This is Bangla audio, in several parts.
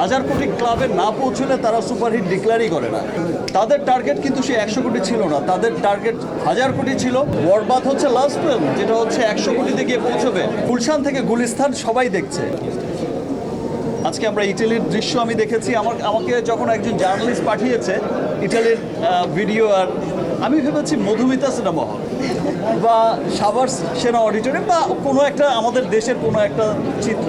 হাজার কোটি ক্লাবে না পৌঁছলে তারা সুপারহিট ডিক্লারই করে না। তাদের টার্গেট কিন্তু সে একশো কোটি ছিল না। তাদের টার্গেট হাজার কোটি ছিল। বরবাদ হচ্ছে লাস্ট ফিল্ম যেটা হচ্ছে একশো কোটিতে গিয়ে পৌঁছবে। গুলশান থেকে গুলিস্তান সবাই দেখছে। আজকে আমরা ইটালির দৃশ্য আমি দেখেছি। আমার, আমাকে যখন একজন জার্নালিস্ট পাঠিয়েছে ইটালির ভিডিও আর, আমি ভেবেছি মধুমিতা সিনেমা হল বা সাভার সেনা অডিটোরিয়াম বা কোনো একটা আমাদের দেশের কোনো একটা চিত্র।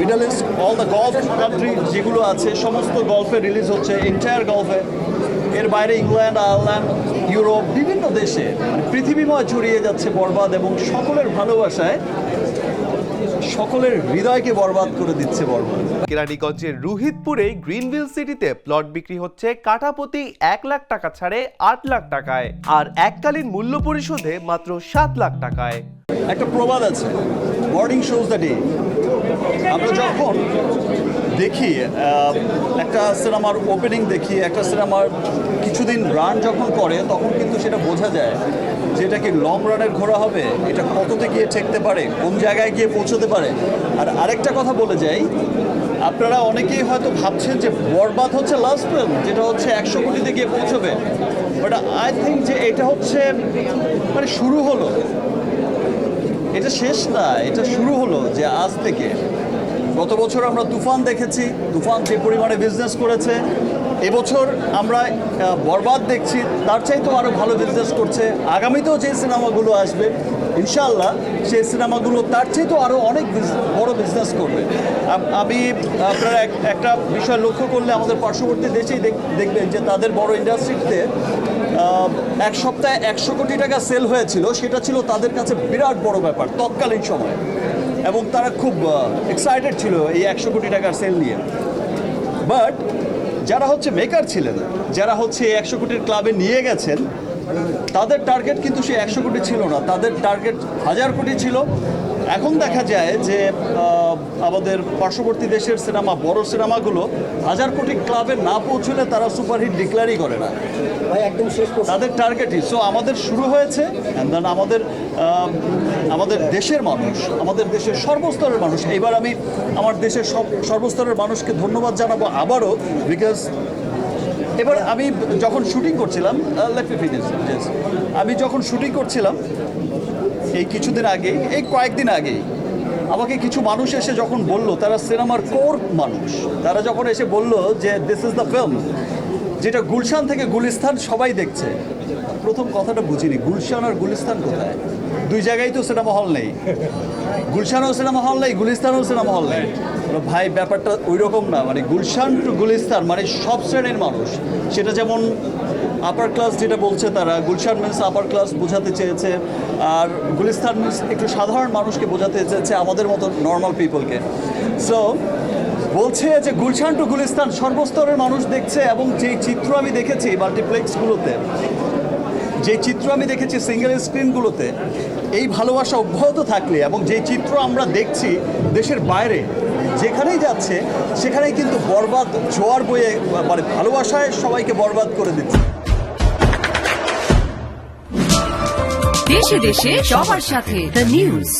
Middle east all the gulf country যেগুলো আছে সমস্ত গল্ফে রিলিজ হচ্ছে এন্টায়ার গল্ফে এর বাইরে ইংল্যান্ড আয়ারল্যান্ড ইউরোপ বিভিন্ন দেশে মানে পৃথিবীময় ছড়িয়ে যাচ্ছে বরবাদ এবং সকলের ভালোবাসায় সকলের হৃদয়কে বরবাদ করে দিচ্ছে বরবাদ। কেরানীগঞ্জের রুহিতপুরে গ্রিনভিল সিটিতে প্লট বিক্রি হচ্ছে কাঠাপতি এক লাখ টাকা ছাড়ে আট লাখ টাকায় আর এককালীন মূল্য পরিশোধে মাত্র সাত লাখ টাকায়। একটা প্রবাদ আছে। বোর্ডিং শোজ দ্য ডে আমরা যখন দেখি একটা সিনেমার ওপেনিং দেখি, একটা সিনেমার কিছুদিন রান যখন করে, তখন কিন্তু সেটা বোঝা যায় যে এটা কি লং রানের ঘোরা হবে? এটা কততে গিয়ে ঠেকতে পারে? কোন জায়গায় গিয়ে পৌঁছতে পারে? আর আরেকটা কথা বলে যাই, আপনারা অনেকেই হয়তো ভাবছেন যে বরবাদ হচ্ছে লাস্ট ফিল্ম যেটা হচ্ছে একশো কোটিতে গিয়ে পৌঁছবে। বাট আই থিঙ্ক যে এটা হচ্ছে মানে শুরু হলো। এটা শেষ না, এটা শুরু হলো যে আজ থেকে। গত বছর আমরা তুফান দেখেছি, তুফান যে পরিমাণে বিজনেস করেছে এবছর আমরা বরবাদ দেখছি, তার চাইতেও আরও ভালো বিজনেস করছে। আগামীতেও যে সিনেমাগুলো আসবে ইনশাল্লাহ সেই সিনেমাগুলো তার চাইতেও আরও অনেক বড় বিজনেস করবে। আমি আপনারা এক- একটা বিষয় লক্ষ্য করলে আমাদের পার্শ্ববর্তী দেশেই দেখ- দেখবেন যে তাদের বড় ইন্ডাস্ট্রিতে এক সপ্তাহে একশো কোটি টাকা সেল হয়েছিল, সেটা ছিল তাদের কাছে বিরাট বড় ব্যাপার, তৎকালীন সময়। এবং তারা খুব এক্সাইটেড ছিল এই একশো কোটি টাকার সেল নিয়ে। বাট যারা হচ্ছে মেকার ছিলেন যারা হচ্ছে একশো কোটির ক্লাবে নিয়ে গেছেন তাদের টার্গেট কিন্তু সে একশো কোটি ছিল না। তাদের টার্গেট হাজার কোটি ছিল। এখন দেখা যায় যে আমাদের পার্শ্ববর্তী দেশের সিনেমা বড় সিনেমাগুলো হাজার কোটি ক্লাবে না পৌঁছলে তারা সুপারহিট ডিক্লারই করে না। একদম তাদের টার্গেটই সো আমাদের শুরু হয়েছে দেন আমাদের আমাদের দেশের মানুষ আমাদের দেশের সর্বস্তরের মানুষ। এইবার আমি আমার দেশের সব সর্বস্তরের মানুষকে ধন্যবাদ জানাব আবারও বিকজ এবার আমি যখন শুটিং করছিলাম লেট আমি যখন শুটিং করছিলাম, এই কিছুদিন আগে, এই কয়েকদিন আগেই আমাকে কিছু মানুষ এসে যখন বলল, তারা সিনেমার কোর মানুষ, তারা যখন এসে বলল যে দিস ইজ দ্য ফিল্ম যেটা গুলশান থেকে গুলিস্তান সবাই দেখছে, প্রথম কথাটা বুঝিনি, গুলশান আর গুলিস্তান কোথায়? দুই জায়গায় তো সিনেমা হল নেই। গুলশানও সিনেমা হল নেই, গুলিস্তানও সিনেমা হল নেই। ভাই, ব্যাপারটা ওই রকম না। মানে গুলশান টু গুলিস্তান মানে সব শ্রেণির মানুষ। সেটা যেমন আপার ক্লাস যেটা বলছে তারা, গুলশান মিন্স আপার ক্লাস বোঝাতে চেয়েছে। আর গুলিস্তান মিন্স একটু সাধারণ মানুষকে বোঝাতে চেয়েছে আমাদের মতো নর্মাল পিপলকে সো বলছে যে গুলশান টু গুলিস্তান সর্বস্তরের মানুষ দেখছে এবং যেই চিত্র আমি দেখেছি মাল্টিপ্লেক্সগুলোতে যে চিত্র আমি দেখেছি সিঙ্গেল স্ক্রিনগুলোতে এই ভালোবাসা অব্যাহত থাকলে এবং যে চিত্র আমরা দেখছি দেশের বাইরে, যেখানেই যাচ্ছে, সেখানেই কিন্তু বরবাদ, জোয়ার বয়ে মানে ভালোবাসায় সবাইকে বরবাদ করে দিচ্ছে। দেশে দেশে সবার সাথে দ্য নিউজ